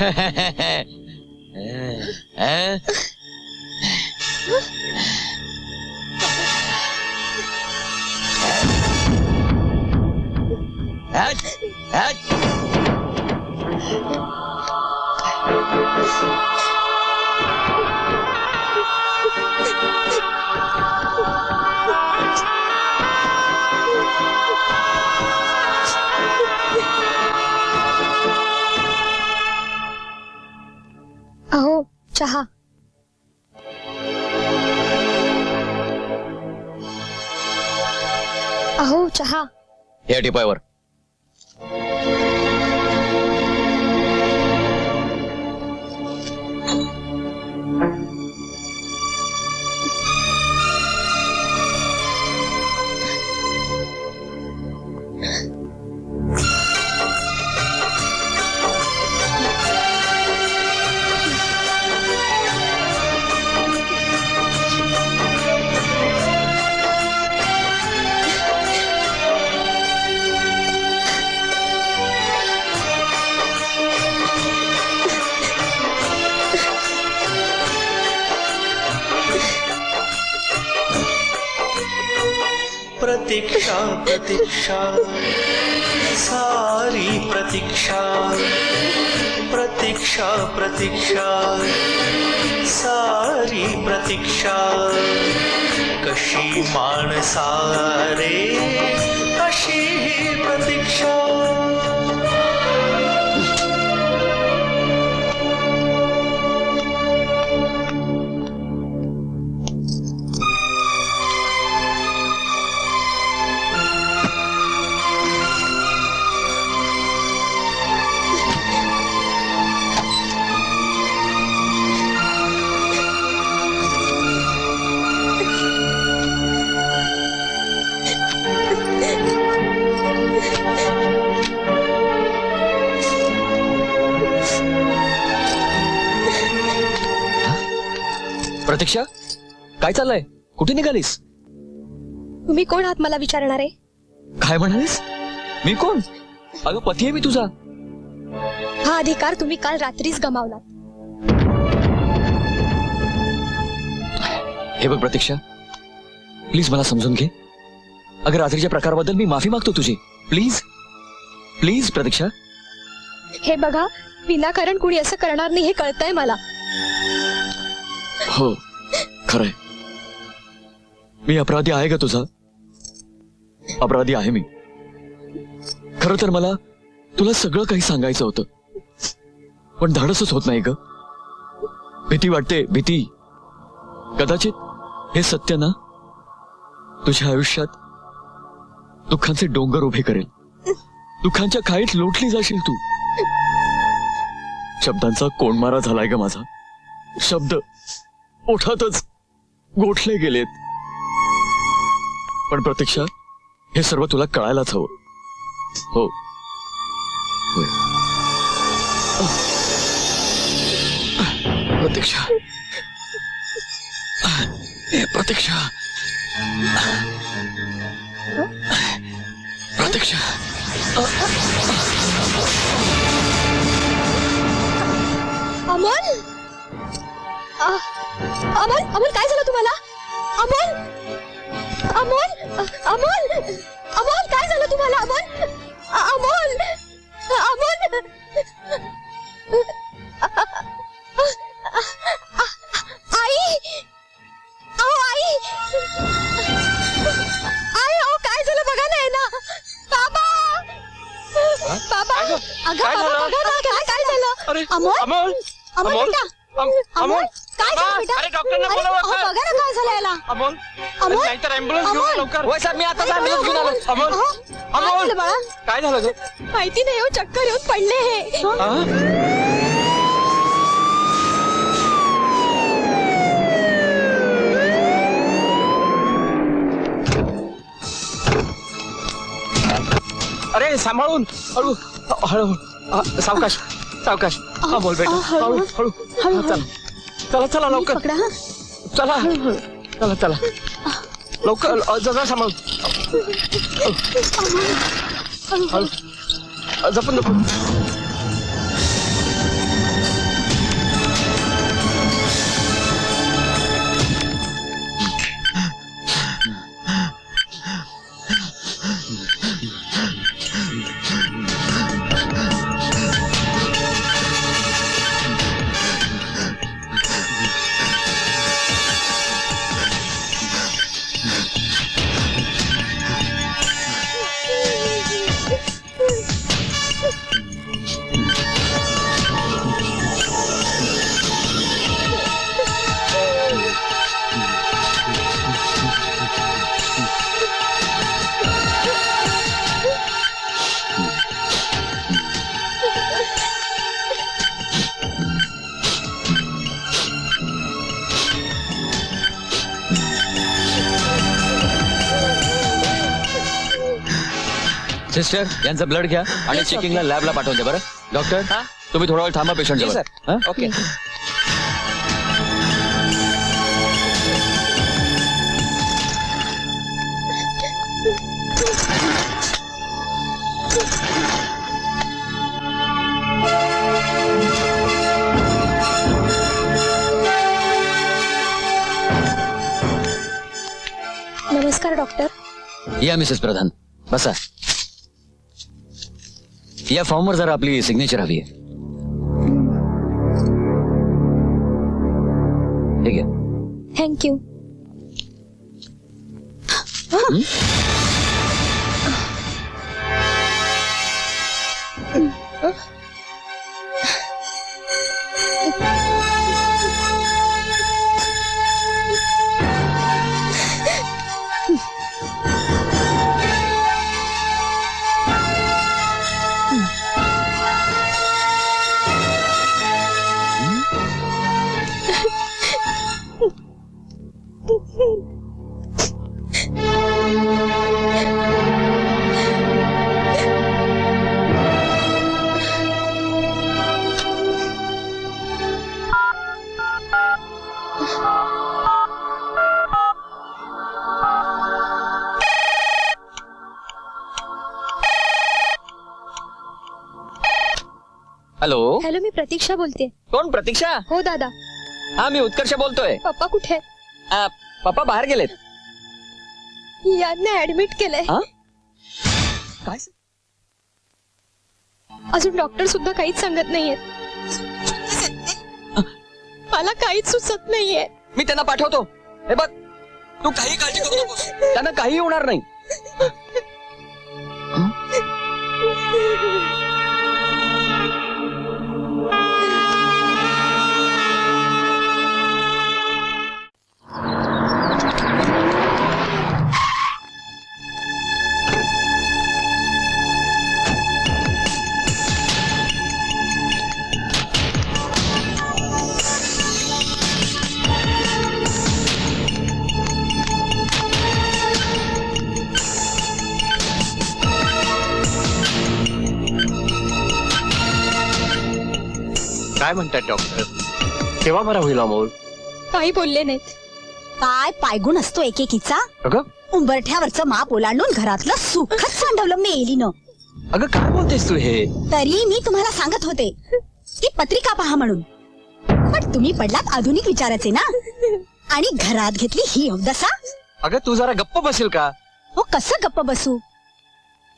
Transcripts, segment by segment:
अं? हट, चहा. अहो चहा. या टिपायवर प्रतीक्षा प्रतीक्षा. सारी प्रतीक्षा प्रतीक्षा प्रतीक्षा. सारी प्रतीक्षा. कशी माणसारे अशी ही प्रतीक्षा. प्रतीक्षा काय चाललंय? कुठे निघालीस? तुम्ही कोण आहात मला विचारणार? आहे काय म्हणालीस? मी कोण? अगं पती आहे मी तुझा. हा अधिकार तुम्ही काल रात्रीच गमावला हे बघ प्रतीक्षा प्लीज मला समजून घे. अगं रात्रीच्या प्रकाराबद्दल मी माफी मागतो तुझी. Please please Pratiksha? हे बघा विनाकारण कुणी असं करणार नाही हे कळतंय मला. हो खरंय. मी अपराधी आहे का तुझा? अपराधी आहे मी. खर तर मला तुला सगळं काही सांगायचं होतं. पण धाडसच होत नाही ग. भीती वाटते भीती. कदाचित हे सत्य ना? तुझ्या आयुष्यात दुःखांचे डोंगर उभे करेल. दुःखांच्या खाईत लोटली जाशील तू. शब्दांचा कोणमारा झालाय ग माझा. शब्द ओठातच गोठले गेलेत. पण प्रतीक्षा हे सर्व तुला कळायलाच हवं. हो. प्रतीक्षा. हे प्रतीक्षा. प्रतीक्षा. अमोल? अमोल अमोल काय झालं तुम्हाला? अमोल? अमोल? अमोल? अमोल काय झालं तुम्हाला अमोल? अमोल? अमोल? आई? अहो आई! आई अहो काय झालं? बघा नाही ना. बाबा! बाबा! अगं बाबा? बघा ना काय काय झालं? अरे अमोल? अमोल? अमोल अमोल? काय झालं बेटा? अरे डॉक्टरना अरे, बोलावं अहो, सर. बघा ना काय झालं याला. अमोल अमोल? नाहीतर अँब्युलन्स घेऊन अमोल? या लवकर. होय, साहेब, मी आताच अरे, ambulance घेऊन आलो. अमोल अहो, काय अमोल झालं बाळा? काय झालं ग माहिती नाही हो चक्कर येऊन पडले हे. हा? अरे सांभाळून. हळू हळू. हा, सावकाश सावकाश. हा बोल बेटा. हळू, हळू हळू. हळू, हा, चला. चला चला लवकर. चला. चला चला. लवकर जगा जरा सांभाळ हळू. जपून सिस्टर यांचं ब्लड घ्या आणि चेकिंगला लॅबला पाठवून द्या बरं. डॉक्टर हा? तुम्ही थोडा वेळ थांबा पेशंट sir. ओके नमस्कार डॉक्टर या मिसेस प्रधान. बसा. या फॉर्मवर जरा आपली सिग्नेचर हवी आहे. ठीक आहे. Thank you hello? हॅलो मी प्रतीक्षा बोलते. कोण प्रतीक्षा? हो दादा. हा मी उत्कर्ष बोलतोय. पप्पा कुठे? पप्पा बाहेर गेलेत. यांना ऍडमिट केलंय. हा? काय अजून डॉक्टर सुद्धा काहीच सांगत नाहीयेत मला काहीच सुचत नाहीये. मी त्यांना पाठवतो. हे बघ तू काही काळजी करू नकोस. त्यांना काही होणार नाही. म्हणतात डॉक्टर केव्हा बरा होईल अमोल काही बोलले नाहीत. काय पायगुण असतो एकेकीचा? अगं? उंबरठ्यावरचं माप ओलांडून घरातलं सुखच सांडवलं मेलीनं. अगं काय बोलतेस तू हे? तरी मी तुम्हाला सांगत होते की पत्रिका पहा म्हणून. पण तुम्ही पडलात आधुनिक विचाराचे ना? आणि घरात घेतली ही अवदसा? अगं तू जरा गप्प बसेल का? हो कसं गप्प बसू?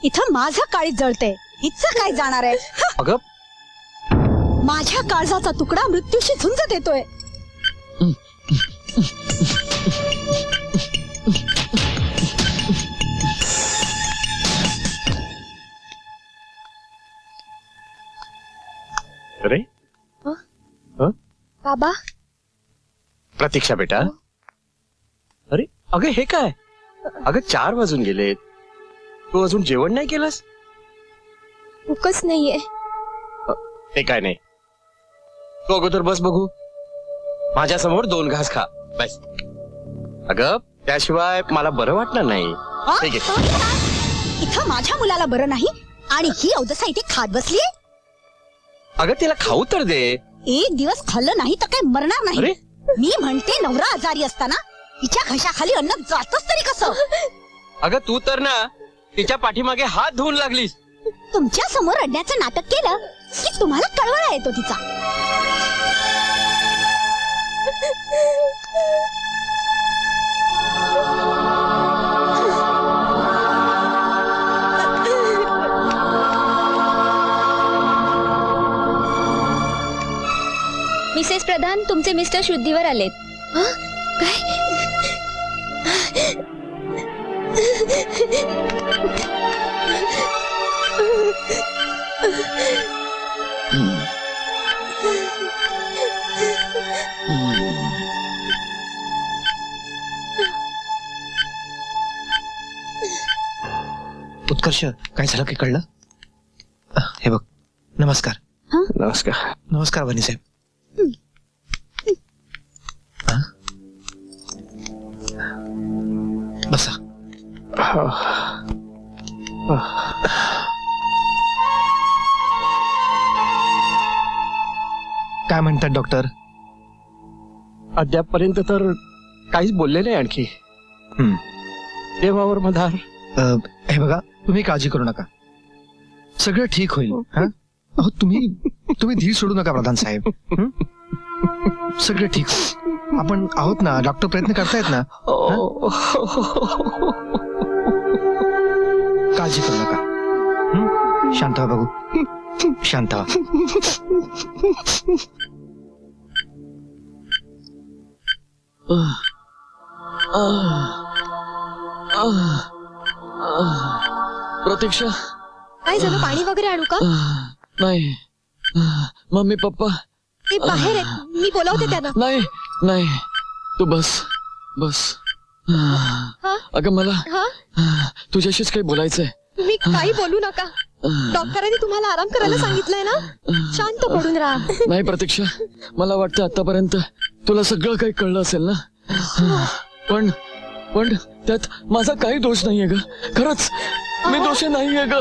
इथं माझं काळीच जळते हिचं काय जाणार आहे? अगं माझ्या काळजाचा तुकडा मृत्यूशी झुंज देतोय. अरे? हं? हं? बाबा? प्रतीक्षा बेटा. अरे अगं हे काय? अगं चार वाजून गेलेत. तू अजून जेवण नाही केलंस? भूकच नाहीये. ते काय नाही. तू अगोदर बस बघू. माझ्यासमोर दोन घास खा. बस अगं त्याशिवाय मला बरं वाटणार नाही? ठीक आहे. काय? इथं माझ्या मुलाला बरं नाही आणि ही अवदसा इथे खात बसली अगं तिला खाऊ तर दे. एक दिवस खाल्लं नाही तर काय मरणार अरे. नाही मी म्हणते नवरा आजारी असताना तिच्या घशाखाली अन्न जातच तरी कसं? अगं तू तर ना तिच्या पाठीमागे हात धुवून लागलीस. तुमच्यासमोर रडण्याचं नाटक केलं की तुम्हाला कळवळा येतो तिचा. मिसेस प्रधान तुमचे मिस्टर शुद्धीवर आलेत. काय? उत्कर्ष काय झालं की कळलं? हे बघ नमस्कार. नमस्कार. नमस्कार वनी साहेब. बसा. काय म्हणतात डॉक्टर? अद्यापपर्यंत तर काहीच बोलले नाही आणखी. देवावर मधार. अ, हे बघा तुम्ही काळजी करू नका. सगळं ठीक होईल हा? अहो तुम्ही तुम्ही धीर सोडू नका प्रधान साहेब. हं? सगळं ठीक होईल. आपण आहोत ना डॉक्टर प्रयत्न करतायत ना? काळजी करू नका. हं? शांत व्हा बघू. शांत व्हा. प्रतीक्षा? काय झालं? पाणी वगैरे आणू का? नाही. Mummy papa? ते बाहेर आहेत. मी बोलावते त्यांना. नाही नाही. तू बस बस. हा? अगं मला हा? तुझ्याशीच काही बोलायचंय. तुम्ही काही बोलू नका. डॉक्टरांनी तुम्हाला आराम करायला सांगितलंय ना? शांत पडून राहा. नाही प्रतीक्षा. मला वाटतं आतापर्यंत तुला सगळं काही कळलं असेल ना? पण पण त्यात माझा काही दोष नाहीये ग. खरंच मी दोषी नाहीये ग.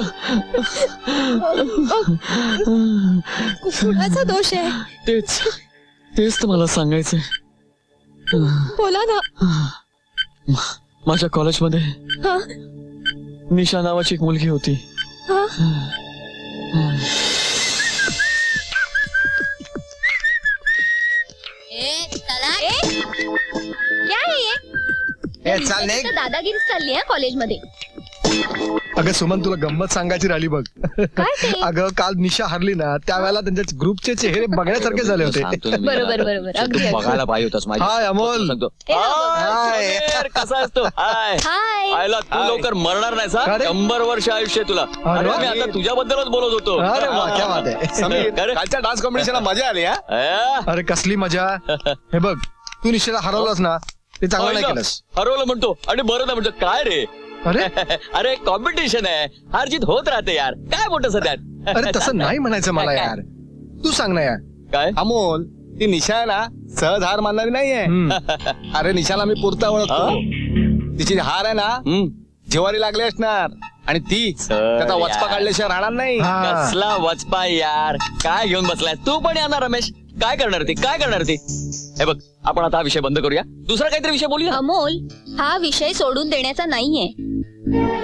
कुणाचा दोष आहे? तेच तेच तर मला सांगायचंय. बोला ना. माझ्या कॉलेजमध्ये हा. निशा नावाची एक मुलगी होती. हा. ए, चाल नाही. तर दादागिरी चालली आहे कॉलेजमध्ये. अगं सुमन तुला गंमत सांगायची राहिली बघ. काय ते? अगं काल निशा हरली ना त्यावेळेला त्यांच्या ग्रुपचे चेहरे बघण्यासारखे झाले होते. बरोबर बरोबर. अगदी अगदी. बघायला पाहिजे होतास माझ्या हाय अमोल. सांगतो हे हाय, कसा असतो हाय. हाय. आयला तू लवकर मरणार नाही सा अरे. शंभर वर्ष आयुष्य आहे तुला. अरे. मी आता तुझ्याबद्दलच बोलत होतो. अरे वा क्या बात आहे. समीर अरे. कालच्या डान्स कॉम्पिटिशनला मजा आली हा? अरे. कसली मजा. हे बघ तू निश्चित हरवलंस ना ते चांगलं नाही? केलंस. हरवलं म्हणतो. आणि बरं नाही म्हणतो. काय रे? अरे? अरे कॉम्पिटिशन आहे. हार जीत होत राहते यार. काय मोठं सध्यात अरे तसं नाही म्हणायचं मला यार. तू सांग ना यार. काय? अमोल ती निशा आहे ना सहज हार मानणारी नाहीये. अरे निशाला मी पुरता ओळखतो. तिची हार आहे ना जिवारी लागली असणार. आणि ती सर त्याचा वचपा. काढल्याशिवाय राहणार नाही. कसला वचपा यार. काय घेऊन बसलाय तू पण येणार रमेश. काय करणार ती? काय करणार ती? हे बग आपण आता हा विषय बंद करूया. दुसरा काहीतरी विषय बोलूया? अमोल हा विषय सोडून देण्याचा नाहीये.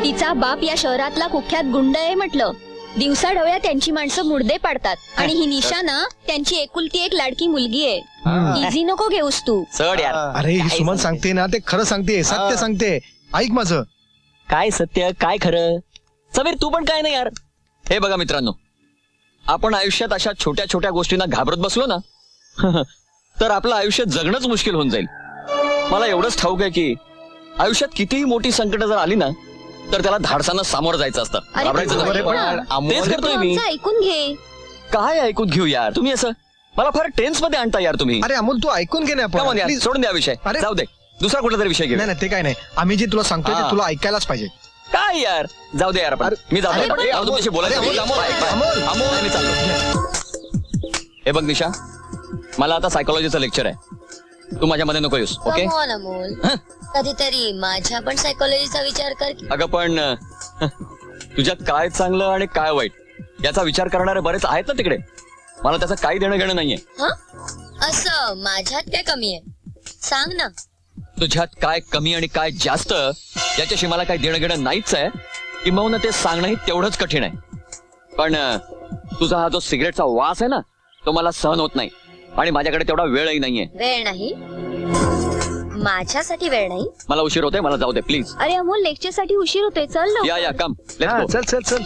तिचा बाप या शहरातला कुख्यात गुंड आहे म्हटलं. दिवसा ढवळ्या त्यांची माणसं मुडदे पाडतात. आणि ही निशा ना त्यांची एकुलती एक लाडकी मुलगी आहे. इझी नको घेऊस तू. चढ यार. अरे ही काय सुमन सांग- सांगते ना ते खरं सांगते सत्य. सांगते. ऐक माझं. काय सत्य काय खरं? समीर तू पण काय नाही यार. हे बघा मित्रांनो आपण आयुष्यात अशा छोट्या छोट्या गोष्टींना घाबरत बसलो ना तर आपलं आयुष्य जगणंच मुश्किल होऊन जाईल मला एवढंच ठाऊक आहे की आयुष्यात कितीही मोठी संकट जर आली ना तर त्याला धाडसानं सामोरं जायचं असतं अरे घाबरायचं पण नाही. ऐक ना. तेच तू करतोय मी आमचं ऐकून घे काय ऐकून घेऊ यार तुम्ही असं मला फार टेन्समध्ये आणता यार तुम्ही अरे अमोल तू ऐकून घे ना Come on आपण यार, Please. सोडून द्या विषय अरे. जाऊ दे दुसरा कुठला तरी विषय घेऊ नाही नाही ते काय नाही आम्ही जे तुला सांगतोय ते हा. तुला ऐकायलाच पाहिजे काय यार जाऊ दे यार आपण अरे, मी जातो अरे, आपण. पण- जाऊ तुमच्याशी बोलायचं अरे, बोल, अमोल. अमोल. अमोल, नाही, मी चाललो हे बघ निशा मला आता सायकोलॉजीचं लेक्चर आहे. तू माझ्या मध्ये नको येऊस ओके Come on, अमोल कधीतरी माझ्या पण सायकोलॉजीचा विचार कर की. अगं पण अं, तुझ्यात काय चांगलं आणि काय वाईट याचा विचार करणारे बरेच आहेत ना तिकडे. मला त्याचं काही देणं घेणं नाहीये. हं? असं माझ्यात काय कमी आहे? सांग ना. तुझ्यात काय कमी आणि काय जास्त याच्याशी मला काही देणं घेणं नाहीच आहे. किंबहुना ते सांगणंही तेवढंच कठीण आहे. पण अं, तुझा हा जो सिगरेटचा वास आहे ना तो मला सहन होत नाही. आणि माझ्याकडे तेवढा वेळही नाहीये. वेळ नाही? माझ्यासाठी वेळ नाही? मला उशीर होतोय मला जाऊ दे प्लीज अरे अमोल लेक्चरसाठी उशीर होतोय चल लवकर. या या कम हा, चल चल चल.